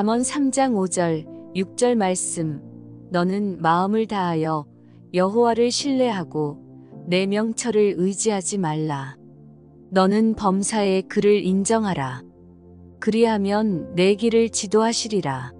잠언 3장 5절, 6절 말씀. 너는 마음을 다하여 여호와를 신뢰하고 내 명철을 의지하지 말라. 너는 범사의 그를 인정하라. 그리하면 내 길을 지도하시리라.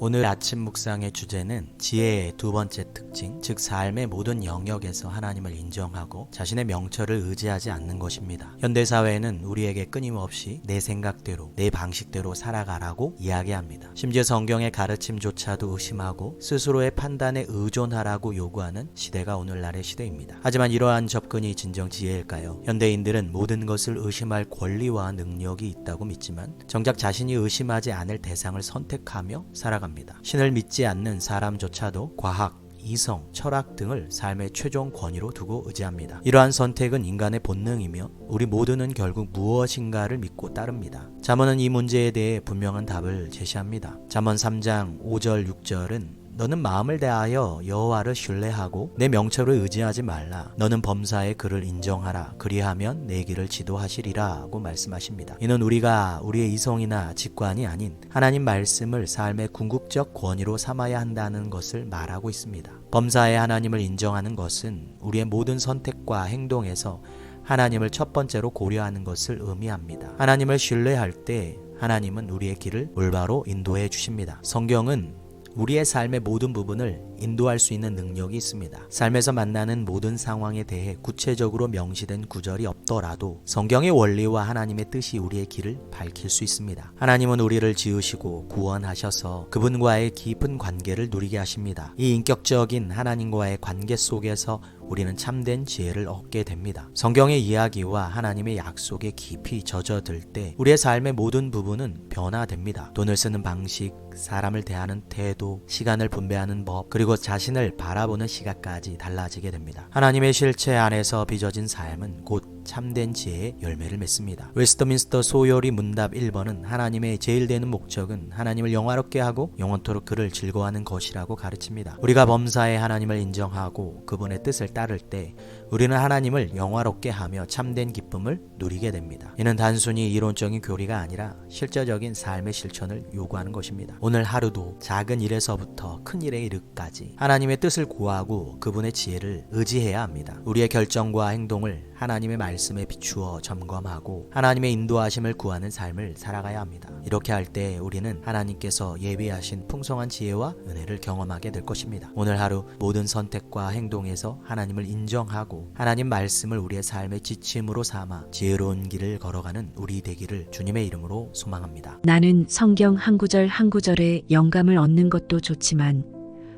오늘 아침 묵상의 주제는 지혜의 두 번째 특징, 즉 삶의 모든 영역에서 하나님을 인정하고 자신의 명철을 의지하지 않는 것입니다. 현대 사회는 우리에게 끊임없이 내 생각대로, 내 방식대로 살아가라고 이야기합니다. 심지어 성경의 가르침조차도 의심하고 스스로의 판단에 의존하라고 요구하는 시대가 오늘날의 시대입니다. 하지만 이러한 접근이 진정 지혜일까요? 현대인들은 모든 것을 의심할 권리와 능력이 있다고 믿지만 정작 자신이 의심하지 않을 대상을 선택하며 살아 갑니다. 신을 믿지 않는 사람조차도 과학, 이성, 철학 등을 삶의 최종 권위로 두고 의지합니다. 이러한 선택은 인간의 본능이며 우리 모두는 결국 무엇인가를 믿고 따릅니다. 잠언은 이 문제에 대해 분명한 답을 제시합니다. 잠언 3장 5절 6절은 너는 마음을 대하여 여호와를 신뢰하고 내 명철을 의지하지 말라. 너는 범사의 그를 인정하라. 그리하면 내 길을 지도하시리라고 말씀하십니다. 이는 우리가 우리의 이성이나 직관이 아닌 하나님 말씀을 삶의 궁극적 권위로 삼아야 한다는 것을 말하고 있습니다. 범사의 하나님을 인정하는 것은 우리의 모든 선택과 행동에서 하나님을 첫 번째로 고려하는 것을 의미합니다. 하나님을 신뢰할 때 하나님은 우리의 길을 올바로 인도해 주십니다. 성경은 우리의 삶의 모든 부분을 인도할 수 있는 능력이 있습니다. 삶에서 만나는 모든 상황에 대해 구체적으로 명시된 구절이 없더라도 성경의 원리와 하나님의 뜻이 우리의 길을 밝힐 수 있습니다. 하나님은 우리를 지으시고 구원하셔서 그분과의 깊은 관계를 누리게 하십니다. 이 인격적인 하나님과의 관계 속에서 우리는 참된 지혜를 얻게 됩니다. 성경의 이야기와 하나님의 약속에 깊이 젖어들 때 우리의 삶의 모든 부분은 변화됩니다. 돈을 쓰는 방식, 사람을 대하는 태도, 시간을 분배하는 법, 그리고 자신을 바라보는 시각까지 달라지게 됩니다. 하나님의 실체 안에서 빚어진 삶은 곧 참된 지혜의 열매를 맺습니다. 웨스터민스터 소요리 문답 1번은 하나님의 제일 되는 목적은 하나님을 영화롭게 하고 영원토록 그를 즐거워하는 것이라고 가르칩니다. 우리가 범사의 하나님을 인정하고 그분의 뜻을 따를 때 우리는 하나님을 영화롭게 하며 참된 기쁨을 누리게 됩니다. 이는 단순히 이론적인 교리가 아니라 실제적인 삶의 실천을 요구하는 것입니다. 오늘 하루도 작은 일에서부터 큰 일에 이르기까지 하나님의 뜻을 구하고 그분의 지혜를 의지해야 합니다. 우리의 결정과 행동을 하나님의 말씀에 비추어 점검하고 하나님의 인도하심을 구하는 삶을 살아가야 합니다. 이렇게 할 때 우리는 하나님께서 예비하신 풍성한 지혜와 은혜를 경험하게 될 것입니다. 오늘 하루 모든 선택과 행동에서 하나님을 인정 하고 하나님 말씀을 우리의 삶의 지침으로 삼아 지혜로운 길을 걸어가는 우리 되기를 주님의 이름으로 소망합니다. 나는 성경 한 구절 한 구절에 영감을 얻는 것도 좋지만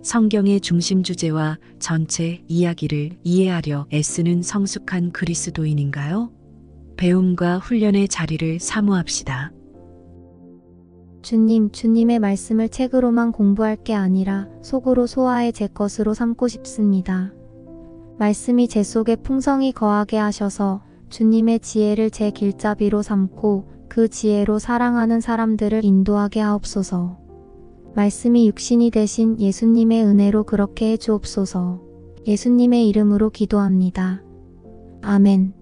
성경의 중심 주제와 전체 이야기를 이해하려 애쓰는 성숙한 그리스도인인가요? 배움과 훈련의 자리를 사모합시다. 주님, 주님의 말씀을 책으로만 공부할 게 아니라 속으로 소화해 제 것으로 삼고 싶습니다. 말씀이 제 속에 풍성히 거하게 하셔서 주님의 지혜를 제 길잡이로 삼고 그 지혜로 사랑하는 사람들을 인도하게 하옵소서. 말씀이 육신이 되신 예수님의 은혜로 그렇게 해 주옵소서. 예수님의 이름으로 기도합니다. 아멘.